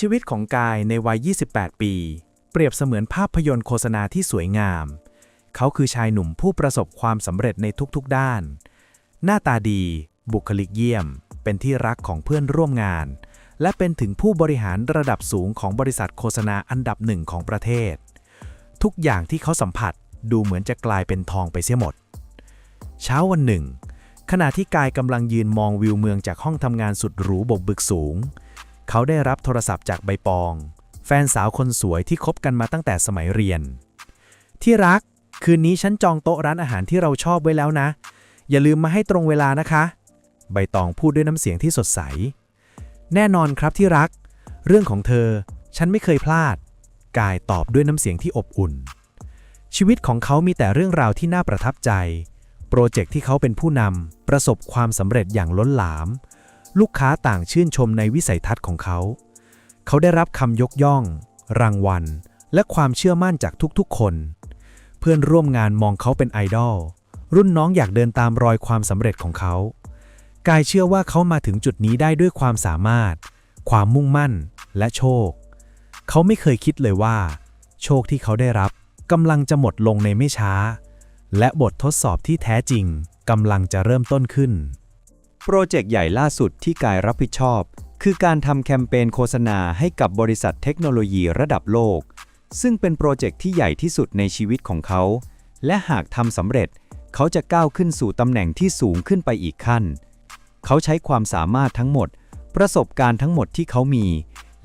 ชีวิตของกายในวัย 28 ปี เปรียบเสมือนภาพยนตร์โฆษณาที่สวยงาม เขาคือชายหนุ่มผู้ประสบความสำเร็จในทุกๆด้าน หน้าตาดี บุคลิกเยี่ยม เป็นที่รักของเพื่อนร่วมงาน และเป็นถึงผู้บริหารระดับสูงของบริษัทโฆษณาอันดับหนึ่งของประเทศ ทุกอย่างที่เขาสัมผัสดูเหมือนจะกลายเป็นทองไปเสียหมด เช้าวันหนึ่ง ขณะที่กายกำลังยืนมองวิวเมืองจากห้องทำงานสุดหรูบกบึกสูง เขาได้รับโทรศัพท์จากใบปอง แฟนสาวคนสวยที่คบกันมาตั้งแต่สมัยเรียน ที่รัก คืนนี้ฉันจองโต๊ะร้านอาหารที่เราชอบไว้แล้วนะ อย่าลืมมาให้ตรงเวลานะคะ ใบตองพูดด้วยน้ำเสียงที่สดใส แน่นอนครับที่รัก เรื่องของเธอ ฉันไม่เคยพลาด กายตอบด้วยน้ำเสียงที่อบอุ่น ชีวิตของเขามีแต่เรื่องราวที่น่าประทับใจ โปรเจกต์ที่เขาเป็นผู้นำประสบความสำเร็จอย่างล้นหลาม ลูกค้าต่างชื่นชมในวิสัยทัศน์ของเขา เขาได้รับคำยกย่อง รางวัล และความเชื่อมั่นจากทุกๆคน เพื่อนร่วมงานมองเขาเป็นไอดอล รุ่นน้องอยากเดินตามรอยความสำเร็จของเขา กายเชื่อว่าเขามาถึงจุดนี้ได้ด้วยความสามารถ ความมุ่งมั่น และโชค เขาไม่เคยคิดเลยว่า โชคที่เขาได้รับกำลังจะหมดลงในไม่ช้า และบททดสอบที่แท้จริงกำลังจะเริ่มต้นขึ้น โปรเจกต์ใหญ่ล่าสุดที่กายรับผิดชอบ คือการทำแคมเปญโฆษณาให้กับบริษัทเทคโนโลยีระดับโลก ซึ่งเป็นโปรเจกต์ที่ใหญ่ที่สุดในชีวิตของเขา และหากทำสำเร็จ เขาจะก้าวขึ้นสู่ตำแหน่งที่สูงขึ้นไปอีกขั้น เขาใช้ความสามารถทั้งหมด ประสบการณ์ทั้งหมดที่เขามี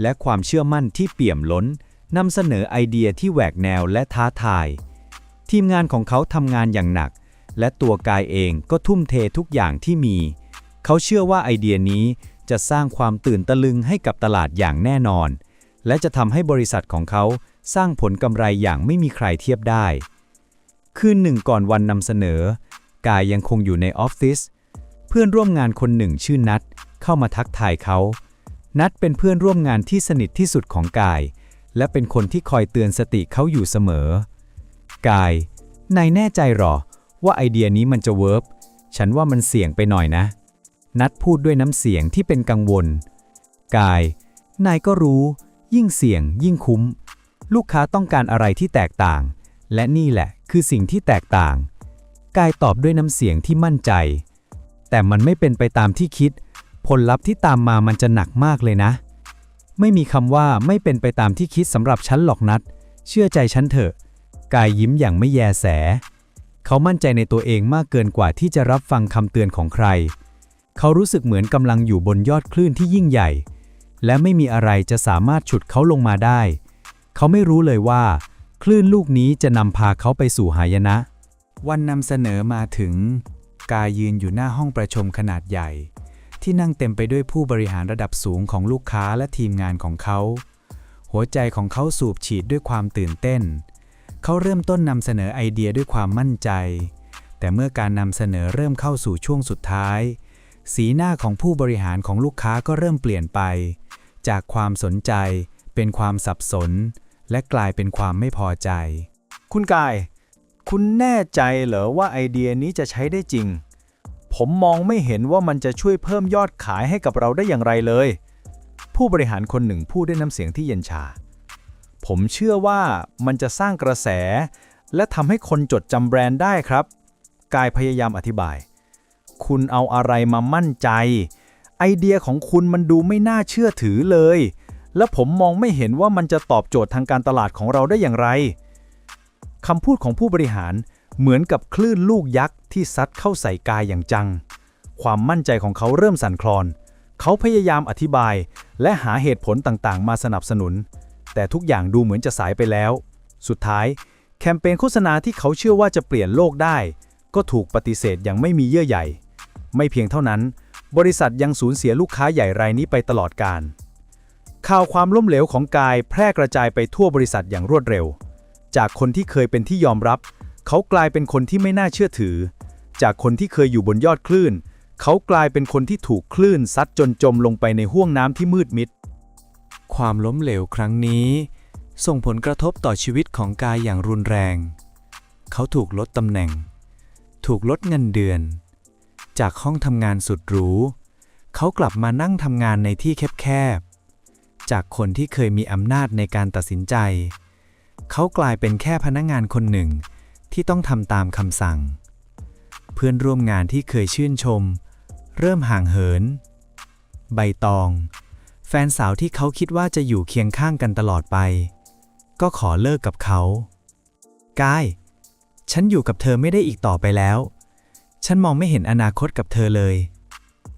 และความเชื่อมั่นที่เปี่ยมล้นนำเสนอไอเดียที่แหวกแนวและท้าทาย ทีมงานของเขาทำงานอย่างหนัก และตัวกายเองก็ทุ่มเททุกอย่างที่มี เขาเชื่อว่าไอเดียนี้จะสร้างความตื่นตะลึงให้กับตลาดอย่างแน่นอน และจะทำให้บริษัทของเขาสร้างผลกำไรอย่างไม่มีใครเทียบได้ คืนหนึ่งก่อนวันนำเสนอ กายยังคงอยู่ในออฟฟิศเพื่อนร่วมงานคนหนึ่งชื่อนัทเข้ามาทักทายเขา นัทเป็นเพื่อนร่วมงานที่สนิทที่สุดของกาย และเป็นคนที่คอยเตือนสติเขาอยู่เสมอ กายนายแน่ใจหรอ ว่าไอเดียนี้มันจะเวิร์กฉันว่ามันเสี่ยงไปหน่อยนะ นัดพูดด้วยน้ำเสียงที่เป็นกังวล กาย นายก็รู้ ยิ่งเสี่ยง ยิ่งคุ้ม ลูกค้าต้องการอะไรที่แตกต่าง และนี่แหละคือสิ่งที่แตกต่าง กายตอบด้วยน้ำเสียงที่มั่นใจ แต่มันไม่เป็นไปตามที่คิด ผลลัพธ์ที่ตามมามันจะหนักมากเลยนะ ไม่มีคำว่าไม่เป็นไปตามที่คิดสำหรับฉันหรอกนัด เชื่อใจฉันเถอะ กายยิ้มอย่างไม่แยแส เขามั่นใจในตัวเองมากเกินกว่าที่จะรับฟังคำเตือนของใคร เขารู้สึกเหมือนกำลังอยู่บนยอดคลื่นที่ยิ่งใหญ่ และไม่มีอะไรจะสามารถฉุดเขาลงมาได้ เขาไม่รู้เลยว่า คลื่นลูกนี้จะนำพาเขาไปสู่หายนะ วันนำเสนอมาถึง กายยืนอยู่หน้าห้องประชุมขนาดใหญ่ ที่นั่งเต็มไปด้วยผู้บริหารระดับสูงของลูกค้าและทีมงานของเขา หัวใจของเขาสูบฉีดด้วยความตื่นเต้น เขาเริ่มต้นนำเสนอไอเดียด้วยความมั่นใจ แต่เมื่อการนำเสนอเริ่มเข้าสู่ช่วงสุดท้าย สีหน้าของผู้บริหารของลูกค้าก็เริ่มเปลี่ยนไป จากความสนใจ เป็นความสับสน และกลายเป็นความไม่พอใจ คุณกาย คุณแน่ใจเหรอว่าไอเดียนี้จะใช้ได้จริง ผมมองไม่เห็นว่ามันจะช่วยเพิ่มยอดขายให้กับเราได้อย่างไรเลย ผู้บริหารคนหนึ่งพูดด้วยน้ำเสียงที่เย็นชา ผมเชื่อว่ามันจะสร้างกระแส และทำให้คนจดจำแบรนด์ได้ครับ กายพยายามอธิบาย คุณเอาอะไรมามั่นใจ ไอเดียของคุณมันดูไม่น่าเชื่อถือเลย และผมมองไม่เห็นว่ามันจะตอบโจทย์ทางการตลาดของเราได้อย่างไรคำพูดของผู้บริหารเหมือนกับคลื่นลูกยักษ์ที่ซัดเข้าใส่กายอย่างจัง ความมั่นใจของเขาเริ่มสั่นคลอน เขาพยายามอธิบาย และหาเหตุผลต่างๆ มาสนับสนุน แต่ทุกอย่างดูเหมือนจะสายไปแล้ว สุดท้าย แคมเปญโฆษณาที่เขาเชื่อว่าจะเปลี่ยนโลกได้ ก็ถูกปฏิเสธอย่างไม่มีเยื่อใย ไม่เพียงเท่านั้น บริษัทยังสูญเสียลูกค้าใหญ่รายนี้ไปตลอดกาลข่าวความล้มเหลวของกายแพร่กระจายไปทั่วบริษัทอย่างรวดเร็ว จากคนที่เคยเป็นที่ยอมรับ เขากลายเป็นคนที่ไม่น่าเชื่อถือ จากคนที่เคยอยู่บนยอดคลื่น เขากลายเป็นคนที่ถูกคลื่นซัดจนจมลงไปในห้วงน้ำที่มืดมิด ความล้มเหลวครั้งนี้ ส่งผลกระทบต่อชีวิตของกายอย่างรุนแรง เขาถูกลดตำแหน่ง ถูกลดเงินเดือน จากห้องทำงานสุดหรู เขากลับมานั่งทำงานในที่แคบๆ จากคนที่เคยมีอำนาจในการตัดสินใจ เขากลายเป็นแค่พนักงานคนหนึ่งที่ต้องทำตามคำสั่ง เพื่อนร่วมงานที่เคยชื่นชม เริ่มห่างเหิน ใบตอง แฟนสาวที่เขาคิดว่าจะอยู่เคียงข้างกันตลอดไป ก็ขอเลิกกับเขากาย ฉันอยู่กับเธอไม่ได้อีกต่อไปแล้ว ฉันมองไม่เห็นอนาคตกับเธอเลย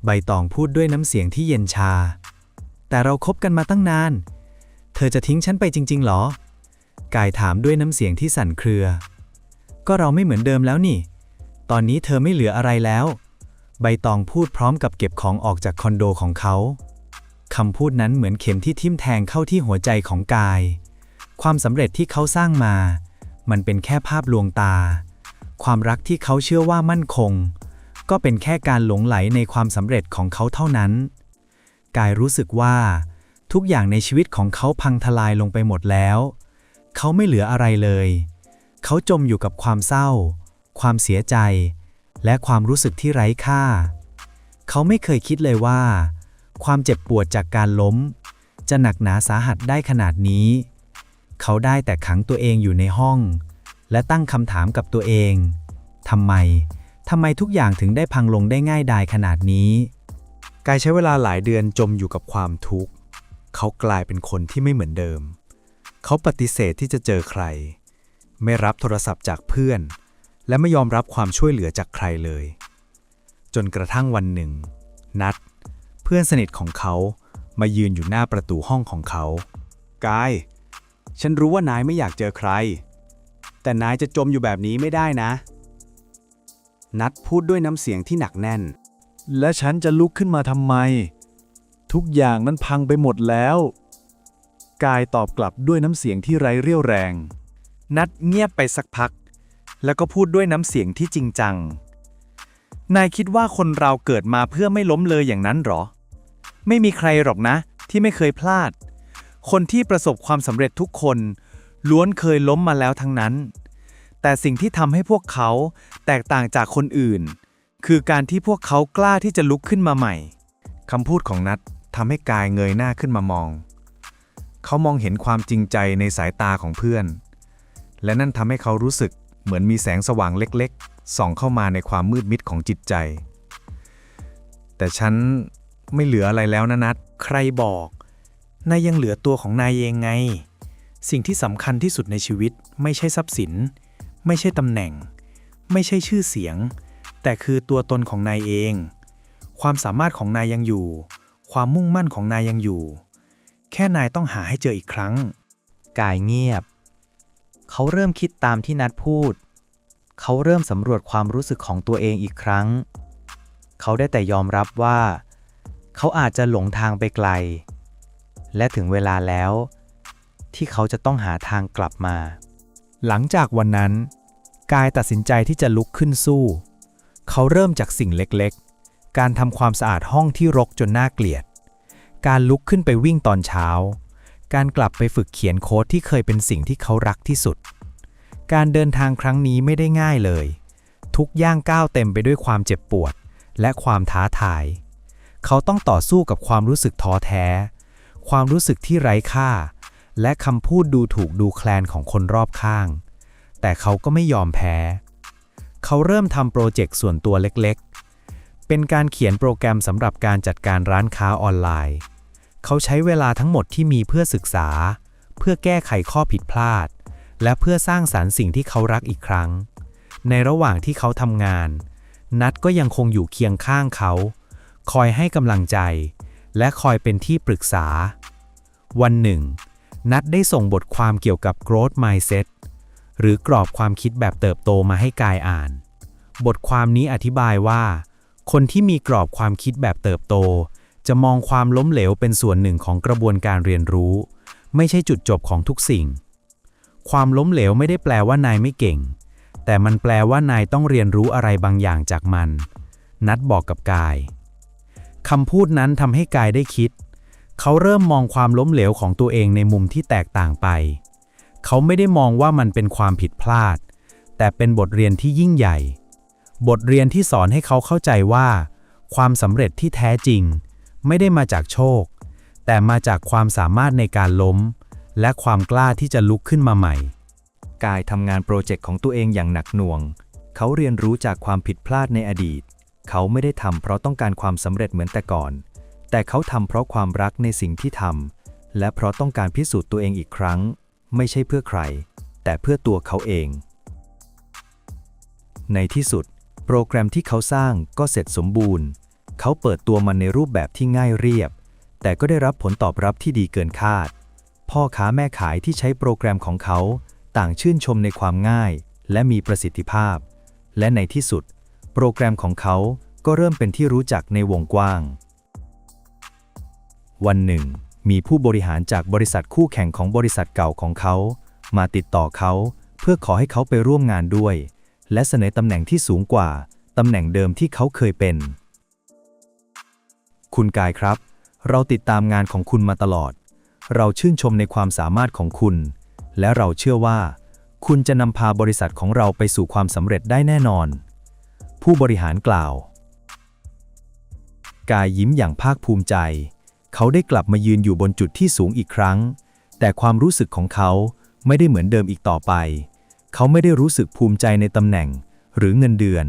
ใบตองพูดด้วยน้ำเสียงที่เย็นชา แต่เราคบกันมาตั้งนาน เธอจะทิ้งฉันไปจริง ๆ หรอ กายถามด้วยน้ำเสียงที่สั่นเครือ ก็เราไม่เหมือนเดิมแล้วนี่ ตอนนี้เธอไม่เหลืออะไรแล้ว ใบตองพูดพร้อมกับเก็บของออกจากคอนโดของเขา คำพูดนั้นเหมือนเข็มที่ทิ่มแทงเข้าที่หัวใจของกาย ความสำเร็จที่เขาสร้างมา มันเป็นแค่ภาพลวงตา ความรักที่เขาเชื่อว่ามั่นคง ก็เป็นแค่การหลงไหลในความสำเร็จของเขาเท่านั้น กายรู้สึกว่า ทุกอย่างในชีวิตของเขาพังทลายลงไปหมดแล้ว เขาไม่เหลืออะไรเลย เขาจมอยู่กับความเศร้า ความเสียใจ และความรู้สึกที่ไร้ค่า เขาไม่เคยคิดเลยว่า ความเจ็บปวดจากการล้ม จะหนักหนาสาหัสได้ขนาดนี้ เขาได้แต่ขังตัวเองอยู่ในห้อง และตั้งคำถามกับตัวเองทำไมทำไมทุกอย่างถึงได้พังลงได้ง่ายดายขนาดนี้ กายใช้เวลาหลายเดือนจมอยู่กับความทุกข์ เขากลายเป็นคนที่ไม่เหมือนเดิม เขาปฏิเสธที่จะเจอใคร ไม่รับโทรศัพท์จากเพื่อน และไม่ยอมรับความช่วยเหลือจากใครเลย จนกระทั่งวันหนึ่ง นัด เพื่อนสนิทของเขามายืนอยู่หน้าประตูห้องของเขา กาย ฉันรู้ว่านายไม่อยากเจอใคร แต่นายจะจมอยู่แบบนี้ไม่ได้นะ นัดพูดด้วยน้ำเสียงที่หนักแน่น และฉันจะลุกขึ้นมาทำไม ทุกอย่างนั้นพังไปหมดแล้ว กายตอบกลับด้วยน้ำเสียงที่ไร้เรี่ยวแรง นัดเงียบไปสักพัก แล้วก็พูดด้วยน้ำเสียงที่จริงจัง นายคิดว่าคนเราเกิดมาเพื่อไม่ล้มเลยอย่างนั้นหรอ ไม่มีใครหรอกนะ ที่ไม่เคยพลาด คนที่ประสบความสำเร็จทุกคน ล้วนเคยล้มมาแล้วทั้งนั้น แต่สิ่งที่ทำให้พวกเขาแตกต่างจากคนอื่น คือการที่พวกเขากล้าที่จะลุกขึ้นมาใหม่คำพูดของนัททำให้กายเงยหน้าขึ้นมามอง เขามองเห็นความจริงใจในสายตาของเพื่อน และนั่นทำให้เขารู้สึกเหมือนมีแสงสว่างเล็กๆ ส่องเข้ามาในความมืดมิดของจิตใจ แต่ฉันไม่เหลืออะไรแล้วนะนัดใครบอก นายยังเหลือตัวของนายเองไง สิ่งที่สำคัญที่สุดในชีวิต ไม่ใช่ทรัพย์สิน ไม่ใช่ตำแหน่ง ไม่ใช่ชื่อเสียง แต่คือตัวตนของนายเอง ความสามารถของนายยังอยู่ ความมุ่งมั่นของนายยังอยู่ แค่นายต้องหาให้เจออีกครั้ง กายเงียบ เขาเริ่มคิดตามที่นัดพูด เขาเริ่มสำรวจความรู้สึกของตัวเองอีกครั้ง เขาได้แต่ยอมรับว่า เขาอาจจะหลงทางไปไกล และถึงเวลาแล้ว ที่เขาจะต้องหาทางกลับมา หลังจากวันนั้น กายตัดสินใจที่จะลุกขึ้นสู้ เขาเริ่มจากสิ่งเล็กๆ การทำความสะอาดห้องที่รกจนน่าเกลียด การลุกขึ้นไปวิ่งตอนเช้า การกลับไปฝึกเขียนโค้ดที่เคยเป็นสิ่งที่เขารักที่สุด การเดินทางครั้งนี้ไม่ได้ง่ายเลย ทุกย่างก้าวเต็มไปด้วยความเจ็บปวด และความท้าทาย เขาต้องต่อสู้กับความรู้สึกท้อแท้ ความรู้สึกที่ไร้ค่า และคำพูดดูถูกดูแคลนของคนรอบข้าง แต่เขาก็ไม่ยอมแพ้ เขาเริ่มทำโปรเจกต์ส่วนตัวเล็กๆ เป็นการเขียนโปรแกรมสำหรับการจัดการร้านค้าออนไลน์ เขาใช้เวลาทั้งหมดที่มีเพื่อศึกษา เพื่อแก้ไขข้อผิดพลาด และเพื่อสร้างสารรค์สิ่งที่เขารักอีกครั้ง ในระหว่างที่เขาทำงาน นัดก็ยังคงอยู่เคียงข้างเขา คอยให้กำลังใจ และคอยเป็นที่ปรึกษา วันหนึ่ง นัดได้ส่งบทความเกี่ยวกับ growth mindset หรือกรอบความคิดแบบเติบโตมาให้กายอ่าน บทความนี้อธิบายว่า คนที่มีกรอบความคิดแบบเติบโต จะมองความล้มเหลวเป็นส่วนหนึ่งของกระบวนการเรียนรู้ ไม่ใช่จุดจบของทุกสิ่ง ความล้มเหลวไม่ได้แปลว่านายไม่เก่ง แต่มันแปลว่านายต้องเรียนรู้อะไรบางอย่างจากมัน นัดบอกกับกายคำพูดนั้นทำให้กายได้คิด เขาเริ่มมองความล้มเหลวของตัวเองในมุมที่แตกต่างไป เขาไม่ได้มองว่ามันเป็นความผิดพลาด แต่เป็นบทเรียนที่ยิ่งใหญ่ บทเรียนที่สอนให้เขาเข้าใจว่า ความสำเร็จที่แท้จริง ไม่ได้มาจากโชค แต่มาจากความสามารถในการล้ม และความกล้าที่จะลุกขึ้นมาใหม่ กายทำงานโปรเจกต์ของตัวเองอย่างหนักหน่วง เขาเรียนรู้จากความผิดพลาดในอดีต เขาไม่ได้ทำเพราะต้องการความสำเร็จเหมือนแต่ก่อน แต่เขาทำเพราะความรักในสิ่งที่ทำและเพราะต้องการพิสูจน์ตัวเองอีกครั้ง ไม่ใช่เพื่อใคร แต่เพื่อตัวเขาเอง ในที่สุด โปรแกรมที่เขาสร้างก็เสร็จสมบูรณ์ เขาเปิดตัวมันในรูปแบบที่ง่ายเรียบ แต่ก็ได้รับผลตอบรับที่ดีเกินคาด พ่อค้าแม่ขายที่ใช้โปรแกรมของเขาต่างชื่นชมในความง่าย และมีประสิทธิภาพ และในที่สุด โปรแกรมของเขาก็เริ่มเป็นที่รู้จักในวงกว้าง วันหนึ่ง มีผู้บริหารจากบริษัทคู่แข่งของบริษัทเก่าของเขา มาติดต่อเขา เพื่อขอให้เขาไปร่วมงานด้วย และเสนอตำแหน่งที่สูงกว่าตำแหน่งเดิมที่เขาเคยเป็น คุณกายครับ เราติดตามงานของคุณมาตลอด เราชื่นชมในความสามารถของคุณ และเราเชื่อว่า คุณจะนำพาบริษัทของเราไปสู่ความสำเร็จได้แน่นอน ผู้บริหารกล่าว กายยิ้มอย่างภาคภูมิใจ เขาได้กลับมายืนอยู่บนจุดที่สูงอีกครั้ง แต่ความรู้สึกของเขาไม่ได้เหมือนเดิมอีกต่อไป เขาไม่ได้รู้สึกภูมิใจในตำแหน่งหรือเงินเดือน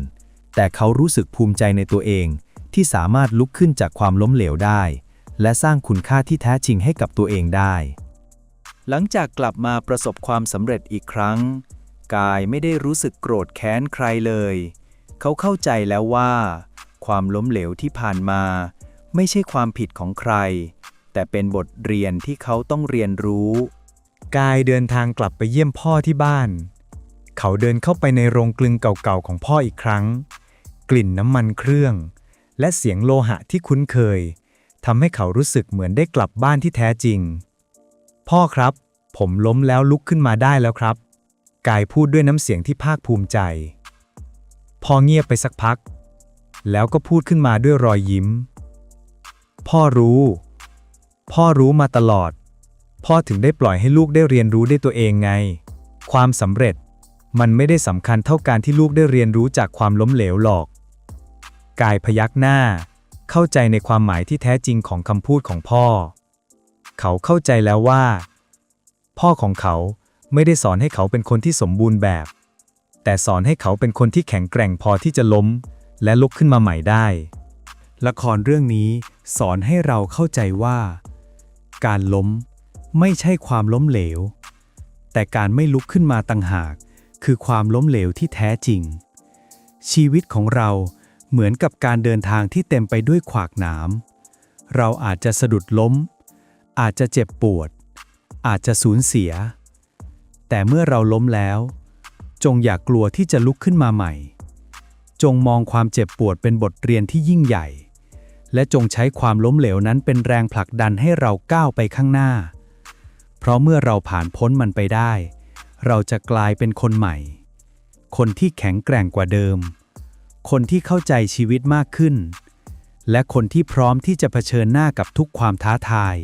แต่เขารู้สึกภูมิใจในตัวเองที่สามารถลุกขึ้นจากความล้มเหลวได้ และสร้างคุณค่าที่แท้จริงให้กับตัวเองได้ หลังจากกลับมาประสบความสำเร็จอีกครั้ง กายไม่ได้รู้สึกโกรธแค้นใครเลย เขาเข้าใจแล้วว่า ความล้มเหลวที่ผ่านมา ไม่ใช่ความผิดของใคร แต่เป็นบทเรียนที่เขาต้องเรียนรู้ กายเดินทางกลับไปเยี่ยมพ่อที่บ้าน เขาเดินเข้าไปในโรงกลึงเก่าๆของพ่ออีกครั้ง กลิ่นน้ำมันเครื่อง และเสียงโลหะที่คุ้นเคยทำให้เขารู้สึกเหมือนได้กลับบ้านที่แท้จริง พ่อครับ ผมล้มแล้วลุกขึ้นมาได้แล้วครับ กายพูดด้วยน้ำเสียงที่ภาคภูมิใจพ่อเงียบไปสักพัก แล้วก็พูดขึ้นมาด้วยรอยยิ้ม พ่อรู้ พ่อรู้มาตลอด พ่อถึงได้ปล่อยให้ลูกได้เรียนรู้ได้ตัวเองไง ความสำเร็จ มันไม่ได้สำคัญเท่าการที่ลูกได้เรียนรู้จากความล้มเหลวหรอก กายพยักหน้า เข้าใจในความหมายที่แท้จริงของคำพูดของพ่อ เขาเข้าใจแล้วว่า พ่อของเขาไม่ได้สอนให้เขาเป็นคนที่สมบูรณ์แบบ แต่สอนให้เขาเป็นคนที่แข็งแกร่งพอที่จะล้ม และลุกขึ้นมาใหม่ได้ ละครเรื่องนี้ สอนให้เราเข้าใจว่า การล้มไม่ใช่ความล้มเหลว แต่การไม่ลุกขึ้นมาต่างหาก คือความล้มเหลวที่แท้จริง ชีวิตของเราเหมือนกับการเดินทางที่เต็มไปด้วยขวากหนาม เราอาจจะสะดุดล้ม อาจจะเจ็บปวด อาจจะสูญเสีย แต่เมื่อเราล้มแล้ว จงอย่ากลัวที่จะลุกขึ้นมาใหม่ จงมองความเจ็บปวดเป็นบทเรียนที่ยิ่งใหญ่ และจงใช้ความล้มเหลวนั้นเป็นแรงผลักดันให้เราก้าวไปข้างหน้า เพราะเมื่อเราผ่านพ้นมันไปได้ เราจะกลายเป็นคนใหม่ คนที่แข็งแกร่งกว่าเดิม คนที่เข้าใจชีวิตมากขึ้น และคนที่พร้อมที่จะเผชิญหน้ากับทุกความท้าทาย